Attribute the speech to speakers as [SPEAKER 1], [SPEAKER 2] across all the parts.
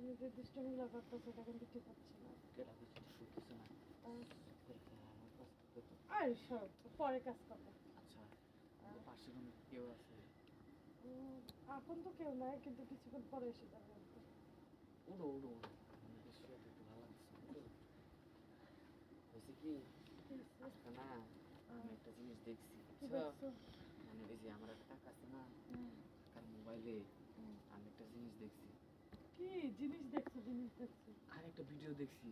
[SPEAKER 1] তুমি যে করতেছো এটা কিন্তু ঠিক হচ্ছে না।
[SPEAKER 2] কেটা করতেছে না?
[SPEAKER 1] আর সব পরে কাজ করব।
[SPEAKER 2] আচ্ছা পাশে কোনো কেউ আছে?
[SPEAKER 1] এখন তো কেউ নাই কিন্তু কিছুক্ষণ পরে এসে যাবে
[SPEAKER 2] উড়ো উড়ো উড়ো। আমার ভালো লাগছে। হয়েছে কি? না আমি একটা জিনিস দেখছি? মানে যে আমার একটা টাকা আছে না
[SPEAKER 1] হুম,
[SPEAKER 2] তার মোবাইলে
[SPEAKER 1] হুম।
[SPEAKER 2] আমি একটা জিনিস দেখছি
[SPEAKER 1] কি জিনিস দেখছ জিনিস দেখছ?
[SPEAKER 2] আর একটা ভিডিও দেখছি।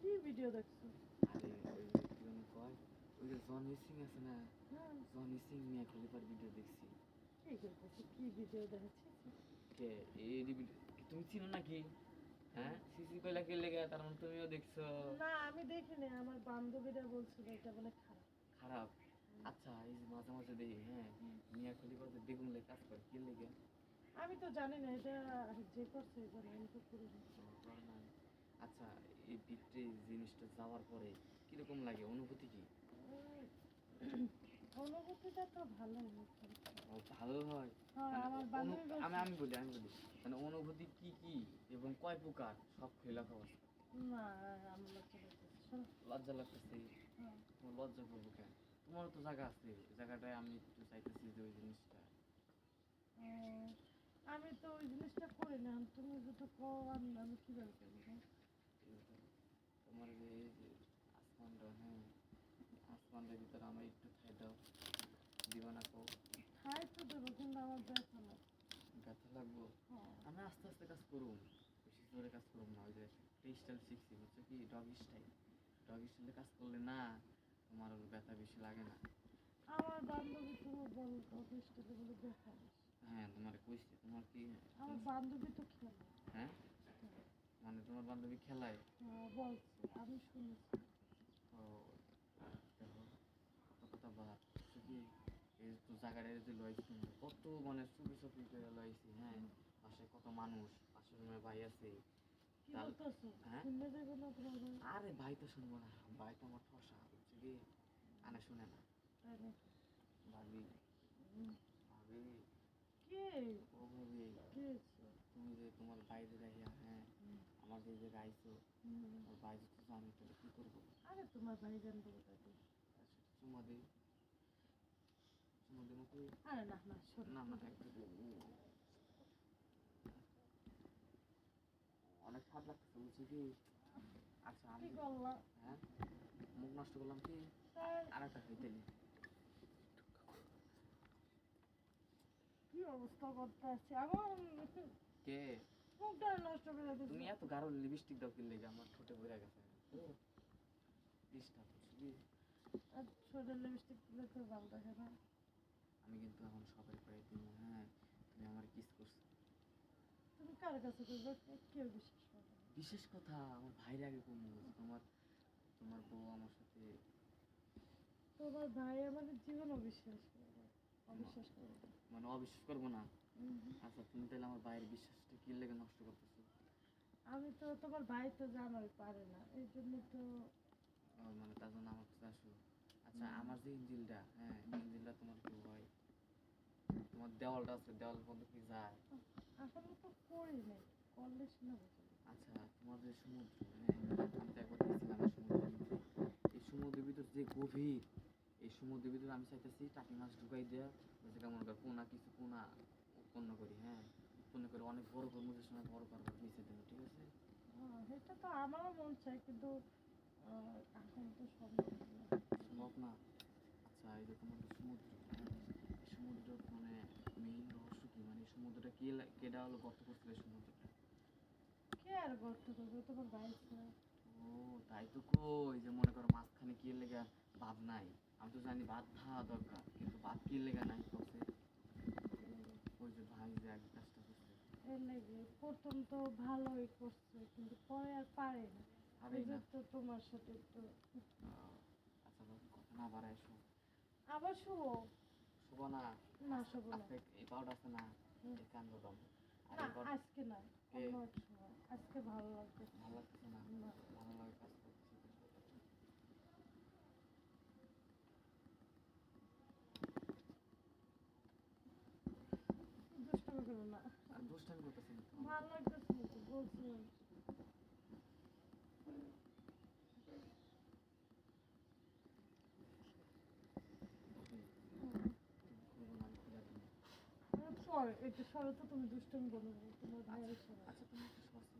[SPEAKER 1] কি ভিডিও দেখছ?
[SPEAKER 2] আরে ওই কি যেন কয়? ওই যে জনি সিং আছে না? জনি সিং মিয়া খলিফার ভিডিও দেখছি।
[SPEAKER 1] কি ভিডিও দেখেছি
[SPEAKER 2] কে? এই তুমি চিনো নাকি? হ্যাঁ? সিসি কইলা কে লেগে তার মানে তুমিও দেখছ।
[SPEAKER 1] না আমি দেখিনি। আমার বান্ধবীরা বলছিল এটা বলে খারাপ।
[SPEAKER 2] খারাপ? আচ্ছা এই মাঝে মাঝে দেখি হ্যাঁ। মিয়া খলিফার যে বেগুন লেগে কাজ করে কে লেগে?
[SPEAKER 1] আমি তো জানি না এটা যে করছে আমি তো
[SPEAKER 2] করা। আচ্ছা এই ভিতরে জিনিসটা যাওয়ার পরে কীরকম লাগে? অনুভূতি কি?
[SPEAKER 1] অনুভূতিটা তো ভালো
[SPEAKER 2] ও ভালো হয়?
[SPEAKER 1] হ্যাঁ
[SPEAKER 2] মানে আমি আমি বলি আমি বলি। মানে অনুভূতি কি কি এবং কয় প্রকার? সব খেলা খাওয়া
[SPEAKER 1] লজ্জা
[SPEAKER 2] লাগতেছে?
[SPEAKER 1] হ্যাঁ।
[SPEAKER 2] তোমার লজ্জা করব কেন? তোমারও তো জায়গা আছে। জায়গাটায় আমি একটু চাইতেছি যে ওই জিনিসটা।
[SPEAKER 1] তো ওই জিনিসটা করি না তুমি যদি কো আমি আমি কীভাবে করব?
[SPEAKER 2] তোমার এই যে আসমানটা হ্যাঁ আসমানটার ভিতরে আমার একটু খাই দাও দিবা না কো
[SPEAKER 1] খাই তো দেবো কিন্তু আমার ব্যথা না
[SPEAKER 2] ব্যথা লাগবো?
[SPEAKER 1] হ্যাঁ।
[SPEAKER 2] আমি আস্তে আস্তে কাজ করুম বেশি জোরে কাজ করুম না ওই যে স্টাইল শিখছি বুঝছ কি? ডগ স্টাইল ডগ স্টাইলে কাজ করলে না তোমার ব্যথা বেশি লাগে না।
[SPEAKER 1] আমার বান্ধবী তুমি বল অফিসটাতে বলে দেখা
[SPEAKER 2] হ্যাঁ তোমার কইছি তোমার কি
[SPEAKER 1] আমার বান্ধবী তো খেলে।
[SPEAKER 2] হ্যাঁ? মানে তোমার বান্ধবী খেলায়?
[SPEAKER 1] হ্যাঁ, বলছে আমি শুনেছি।
[SPEAKER 2] ও কথা বাদ কি এই তো জায়গাটা যে লইছি কত মানে চুপি চুপি করে লইছি হ্যাঁ? পাশে কত মানুষ পাশে রুমে ভাই আছে। হ্যাঁ? আরে ভাই তো শুনব না ভাই তো আমার ঠসা বুঝছ কি? আনে শুনে না। ভাবি ভাবি তুমি যে তোমার বাইরে হ্যাঁ যে তো করব
[SPEAKER 1] আরে তোমার না না
[SPEAKER 2] অনেক খারাপ লাগতেছে বুঝছি কি আচ্ছা আমি হ্যাঁ মুখ নষ্ট করলাম কি আর একটা খাইতে নি।
[SPEAKER 1] কি অবস্থা করতে আছে আমার
[SPEAKER 2] কে?
[SPEAKER 1] মুখটা নষ্ট করে
[SPEAKER 2] তুমি এত গাঢ় লিপস্টিক দাও কিনলে আমার ঠোঁটে ভরে গেছে।
[SPEAKER 1] ছোটের লিপস্টিক দিলে তো ভালো দেখে না।
[SPEAKER 2] আমি কিন্তু এখন সবাই করে দিব হ্যাঁ তুমি আমার কিস করছ।
[SPEAKER 1] তুমি কার কাছে করবে? কেউ বিশ্বাস
[SPEAKER 2] বিশেষ কথা আমার ভাইয়ের আগে কমু তোমার তোমার বউ আমার সাথে
[SPEAKER 1] তোমার ভাই আমাদের জীবন অবিশ্বাস করে। অবিশ্বাস
[SPEAKER 2] মানে অবিশ্বাস করব না? আচ্ছা তুমি তাহলে আমার ভাইয়ের বিশ্বাসটা কি লেগে নষ্ট করতেছো?
[SPEAKER 1] আমি তো তোমার ভাই তো জানোই পারে না। এই জন্য তো
[SPEAKER 2] মানে তার জন্য আমার কাছে আসো আচ্ছা আমার যে ইঞ্জিলটা হ্যাঁ ইঞ্জিলটা তোমার কি হয়? তোমার দেওয়ালটা আছে দেওয়াল পর্যন্ত কি যায়?
[SPEAKER 1] এখনও তো করি নাই করলে শুনে
[SPEAKER 2] আচ্ছা তোমার যে সমুদ্র হ্যাঁ আমি তো একবার এই সমুদ্রের ভিতরে। এই সমুদ্রের ভিতর যে গভীর এই সমুদ্রের ভিতরে আমি চাইতেছি টাকি মাছ ঢুকাই দেওয়া যে কেমন কর পোনা কিছু পোনা উৎপন্ন করি হ্যাঁ? উৎপন্ন করে অনেক বড় কর্মদের সময় বড় করব নিচে দেবো ঠিক আছে?
[SPEAKER 1] হ্যাঁ এটা তো আমারও মন চাই কিন্তু এখন তো সম্ভব না
[SPEAKER 2] সম্ভব না। আচ্ছা এই যে তোমার সমুদ্র হ্যাঁ, এই সমুদ্র মানে মেইন রহস্য কি? মানে সমুদ্রটা কে কেডা হলো গর্ত করছিল সমুদ্রটা?
[SPEAKER 1] কে আর গর্ত করবে? তোমার ভাই
[SPEAKER 2] ও তাই তো কই যে মনে করো মাঝখানে কি লেগে ভাত নাই? আমি তো জানি ভাত খাওয়া দরকার কিন্তু ভাত কি লেগে নাই করছে ওই যে ভাই যে এক কাজটা করছে।
[SPEAKER 1] প্রথম তো ভালোই করছে কিন্তু পরে আর পারে না। তো তোমার সাথে একটু
[SPEAKER 2] আচ্ছা কথা না বাড়ায় শো
[SPEAKER 1] আবার শুভ
[SPEAKER 2] শুভ না।
[SPEAKER 1] না শুভ না।
[SPEAKER 2] এই পাউডার আছে না। এই
[SPEAKER 1] আজকে না আজকে ভালো লাগবে।
[SPEAKER 2] ভালো লাগতেছে না?
[SPEAKER 1] না।
[SPEAKER 2] ভালো লাগে কাজ
[SPEAKER 1] লাগছিল না
[SPEAKER 2] হ্যাঁ, দুষ্টামি করতেছেন
[SPEAKER 1] ভালো লাগতেছিল তো বলছিলাম তুমি দুষ্টমি বলো তোমার আচ্ছা, ভাইয়ের সরে।
[SPEAKER 2] আচ্ছা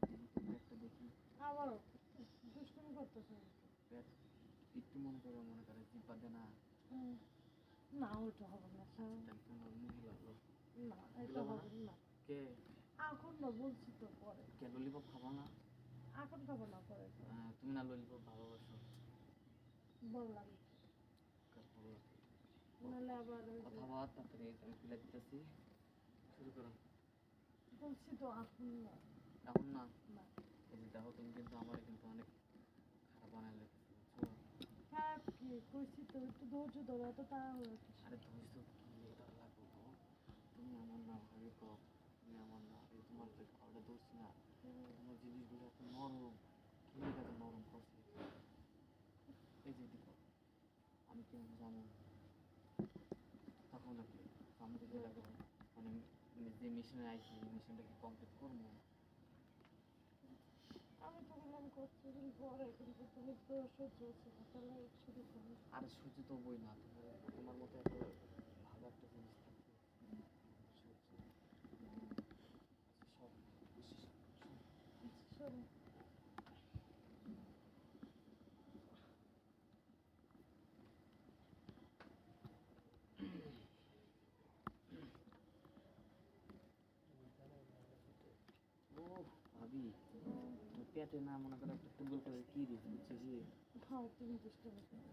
[SPEAKER 2] তুমি একটু সস্তা দেখি।
[SPEAKER 1] আবারও দুষ্টমি করতেছো।
[SPEAKER 2] একটু মনে করো মনে করে জিব্বা দেনা। না
[SPEAKER 1] ওটা হবে না
[SPEAKER 2] আচ্ছা,
[SPEAKER 1] না এটা হবে না।
[SPEAKER 2] কে?
[SPEAKER 1] এখন না বলছি তো পরে।
[SPEAKER 2] কে ললিপপ খাব না?
[SPEAKER 1] এখন খাব না পরে।
[SPEAKER 2] তুমি না ললিপপ ভালোবাসো।
[SPEAKER 1] বল লাগে
[SPEAKER 2] কার ভালো লাগে?
[SPEAKER 1] নাহলে আবার ওই যে-
[SPEAKER 2] কথা বল তাড়াতাড়ি আমি দিতেছি। শুরু করো।
[SPEAKER 1] বলছি তো এখন না।
[SPEAKER 2] এখন না? এই দেখো তুমি কিন্তু আমার কিন্তু অনেক খারাপ বানাই লেগেছে
[SPEAKER 1] হ্যাঁ কি কইছি তো একটু ধৈর্য ধরো এত তাড়াহুড়ো?
[SPEAKER 2] আরে ধৈর্য? তুমি আমার না ভাবি কো তুমি আমার না এই তোমার যে খাওয়াটা ধরছি না। তোমার জিনিসগুলো এত নরম খেলে এত নরম করছে? এই যে দেখো আমি কেমন জানো তখন নাকি আমি তো যেটা করব মানে যে মিশনে আইছি এই মিশনটাকে কমপ্লিট করব?
[SPEAKER 1] আমি তো বললাম করছি দিন পরে কিন্তু তুমি তো সহ্য হচ্ছে না তাহলে শুরু করো।
[SPEAKER 2] আর সহ্য তো বই না তোমার মতো এত ভালো একটা জিনিস থাকবে সহ্য আচ্ছা, সব সব
[SPEAKER 1] শোনো
[SPEAKER 2] ও ভাবি তোর পেটে না মনে করো একটা টুগল করে কি দিস বুঝছিস
[SPEAKER 1] হ্যাঁ তুমি দুষ্টমি করো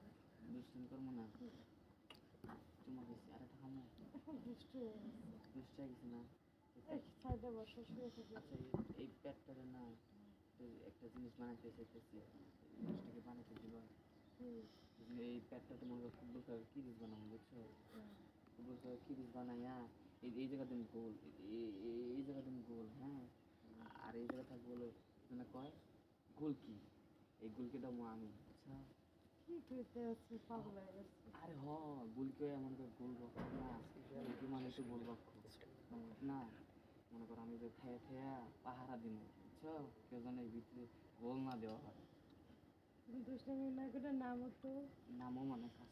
[SPEAKER 2] দুষ্টিন করব না। তোমার বেশি আর একটা খামো
[SPEAKER 1] দুষ্ট।
[SPEAKER 2] দুষ্ট গেছি না?
[SPEAKER 1] এই সাইডে বসো শুয়ে থাকি।
[SPEAKER 2] আচ্ছা এই- পেটটারে না একটা জিনিস বানাইতে চাইতেছি। জিনিসটাকে বানাইতে দিব। এই পেটটা তোমার ফুটবল করে কি দিস বানাবো বুঝছ? ফুটবল করে কি দিস বানাইয়া এই এই জায়গা দিন গোল এই এই- এই জায়গা দিন গোল হ্যাঁ? আর এই জায়গা থাকব মানে কয়? গোল কি? এই গোলকিটা মো আমি আচ্ছা
[SPEAKER 1] কি করতে আছে পাগল হয়ে গেছে।
[SPEAKER 2] আরে হ গোলকে এমন করে গোল রক্ষক না গোলকি মানে তো গোল না মনে করো আমি যে খেয়ে খেয়ে পাহারা দিন বুঝছ? কেউ যেন এই ভিতরে গোল না দেওয়া হয়।
[SPEAKER 1] তুমি দুষ্টমি না করে নাম তো।
[SPEAKER 2] নামও মানে কাজ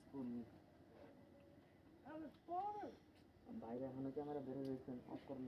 [SPEAKER 2] বাইরে এখনও ক্যামেরা বেরো রয়েছেন অফ করেন